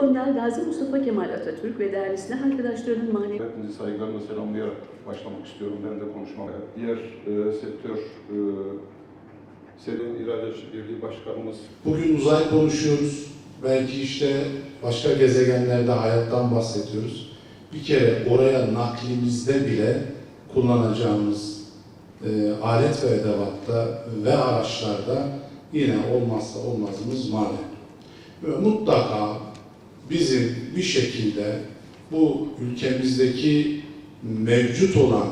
Önder Gazi Mustafa Kemal Atatürk ve değerli silah arkadaşlarının manevi Hepinizi saygılarımla selamlayarak başlamak istiyorum ben de konuşmaya. Diğer e, sektör, e, Serin İhracatçı Birliği Başkanımız Bugün uzay konuşuyoruz. Belki işte başka gezegenlerde hayattan bahsediyoruz. Bir kere oraya naklimizde bile kullanacağımız e, alet ve edevatta ve araçlarda yine olmazsa olmazımız maden. Ve mutlaka bizim bir şekilde bu ülkemizdeki mevcut olan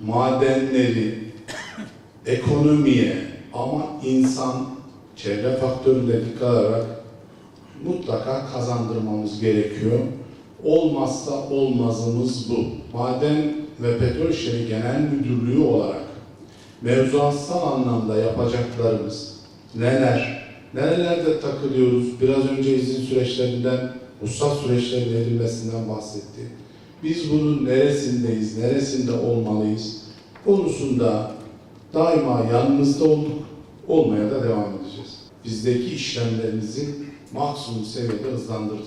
madenleri ekonomiye ama insan çevre faktörüne dikkat alarak mutlaka kazandırmamız gerekiyor. Olmazsa olmazımız bu. Maden ve Petrol İşleri Genel Müdürlüğü olarak mevzuatsal anlamda yapacaklarımız neler, nerelerde takılıyoruz, biraz önce izin süreçlerinden, ruhsat süreçlerinin edilmesinden bahsetti. Biz bunun neresindeyiz, neresinde olmalıyız konusunda daima yanınızda olduk, olmaya da devam edeceğiz. Bizdeki işlemlerimizi maksimum seviyede hızlandırdık.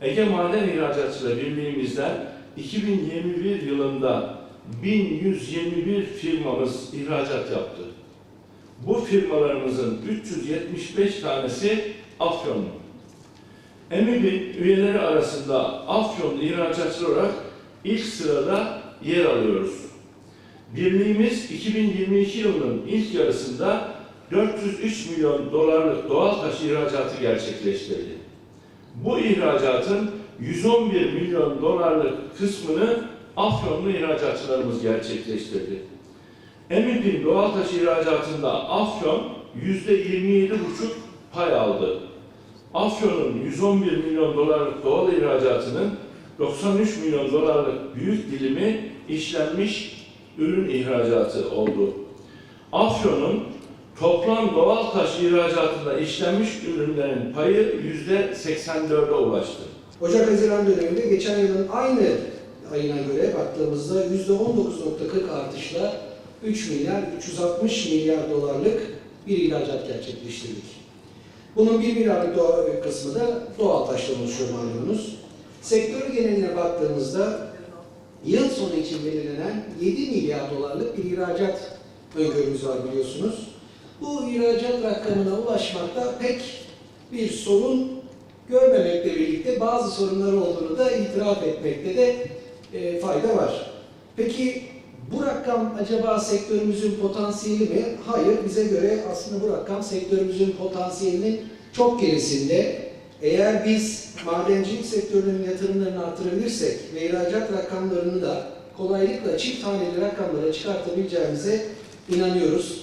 Ege Maden İhracatçıları Birliğimizden 2021 yılında 1121 firmamız ihracat yaptı. Bu firmalarımızın 375 tanesi Afyonlu. EMİB'in üyeleri arasında Afyon ihracatçı olarak ilk sırada yer alıyoruz. Birliğimiz 2022 yılının ilk yarısında 403 milyon dolarlık doğal taş ihracatı gerçekleştirdi. Bu ihracatın 111 milyon dolarlık kısmını Afyonlu ihracatçılarımız gerçekleştirdi. Emip'in doğal taş ihracatında Afyon %27,5 pay aldı. Afyon'un 111 milyon dolarlık doğal ihracatının 93 milyon dolarlık büyük dilimi işlenmiş ürün ihracatı oldu. Afyon'un toplam doğal taş ihracatında işlenmiş ürünlerin payı %84'e ulaştı. Ocak-Haziran döneminde geçen yılın aynı ayına göre baktığımızda %19.40 artışla 3 milyar 360 milyar dolarlık bir ihracat gerçekleştirdik. Bunun 1 milyarlık kısmı da doğal taştan oluşuyor malumunuz. Sektör geneline baktığımızda yıl sonu için belirlenen 7 milyar dolarlık bir ihracat öngörümüz var biliyorsunuz. Bu ihracat rakamına ulaşmakta pek bir sorun görmemekle birlikte bazı sorunlar olduğunu da itiraf etmekte de e, fayda var. Peki bu rakam acaba sektörümüzün potansiyeli mi? Hayır, bize göre aslında bu rakam sektörümüzün potansiyelinin çok gerisinde. Eğer biz madencilik sektörünün yatırımlarını artırabilirsek ve ihracat rakamlarını da kolaylıkla çift haneli rakamlara çıkartabileceğimize inanıyoruz.